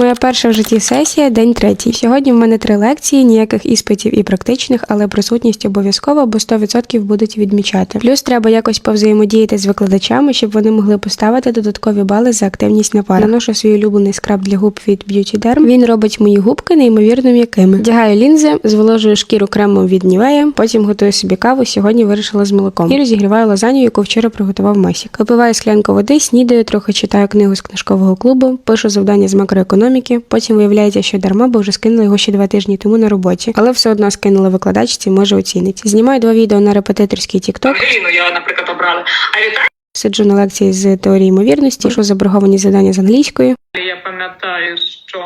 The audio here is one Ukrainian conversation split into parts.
Моя перша в житті сесія, день третій. Сьогодні в мене три лекції, ніяких іспитів і практичних, але присутність обов'язкова, бо 100% будуть відмічати. Плюс треба якось повзаємодіяти з викладачами, щоб вони могли поставити додаткові бали за активність на парі. Наношу свій улюблений скраб для губ від Beauty Derm. Він робить мої губки неймовірно м'якими. Вдягаю лінзи, зволожую шкіру кремом від Нівея, потім готую собі каву. Сьогодні вирішила з молоком і розігріваю лазанью, яку вчора приготував Масік. Випиваю склянку води, снідаю, трохи читаю книгу з книжкового клубу, пишу завдання з макроекономіки. Потім виявляється, що дарма, бо вже скинула його ще два тижні тому на роботі, але все одно скинула викладачці, може оцінить. Знімаю два відео на репетиторський TikTok, Ангеліну я, наприклад, обрали. А Віталій, сиджу на лекції з теорії ймовірності, пишу заборговані завдання з англійської. я пам'ятаю, що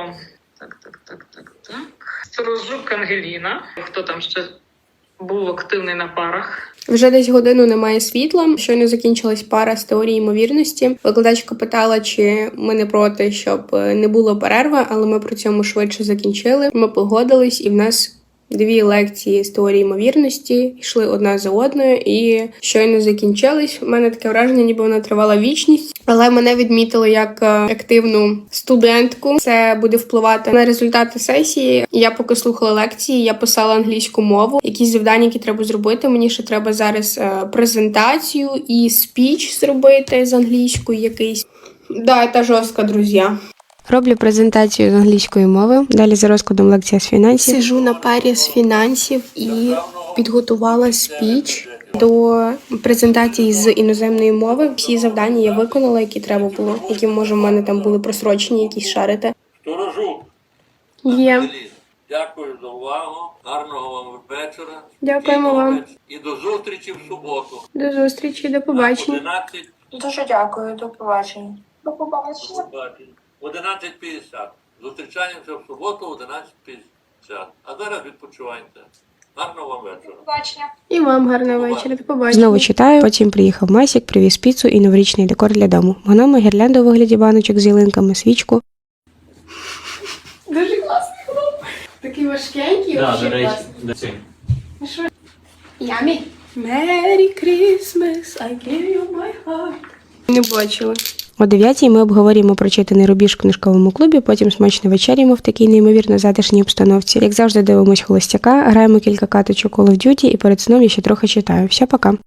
так, так, так, так, так. Сторожук Ангеліна. Хто там ще був активний на парах? Вже десь годину немає світла. Щойно закінчилась пара з теорії ймовірності. Викладачка питала, чи ми не проти, щоб е, не було перерви, але ми при цьому швидше закінчили. Ми погодились, і в нас. Дві лекції з теорії ймовірності йшли одна за одною, і щойно закінчились. У мене таке враження, ніби вона тривала вічність, але мене відмітили як е, активну студентку. Це буде впливати на результати сесії. Я поки слухала лекції, я писала англійську мову. Якісь завдання, які треба зробити. Мені ще треба зараз е, презентацію і спіч зробити з англійською якийсь. Да, це жорстко, друзі. Роблю презентацію з англійської мови. Далі за розкладом лекція з фінансів. Сижу на парі з фінансів і підготувала спіч до презентації з іноземної мови. Всі завдання я виконала, які треба було, які може в мене там були просрочені, якісь шарити. Сторожук, Є. Дякую за увагу. Гарного вам вечора. Дякуємо Спільного вам. І до зустрічі в суботу. До зустрічі, до побачення. 11 Дуже дякую, до побачення. До побачення. побачення. 11.50. Зустрічаємося в суботу 11.50. А зараз відпочивайте. Гарного вам вечора. Побачення. І вам гарного вечора. До побачення. Знову читаю. Потім приїхав Масік, привіз піцу і новорічний декор для дому. Гноми, гірлянду у вигляді баночок з ялинками, свічку. Дуже класний хлоп. Такий важкенький, Да, до речі, до цього. Ямі. Merry Christmas, I give you my heart. Не бачила. О 9 ми обговорюємо прочитаний рубіж в книжковому клубі, потім смачно вечеряємо в такій неймовірно затишній обстановці. Як завжди, дивимось холостяка, граємо кілька каточок Call of Duty і перед сном я ще трохи читаю. Все, пока.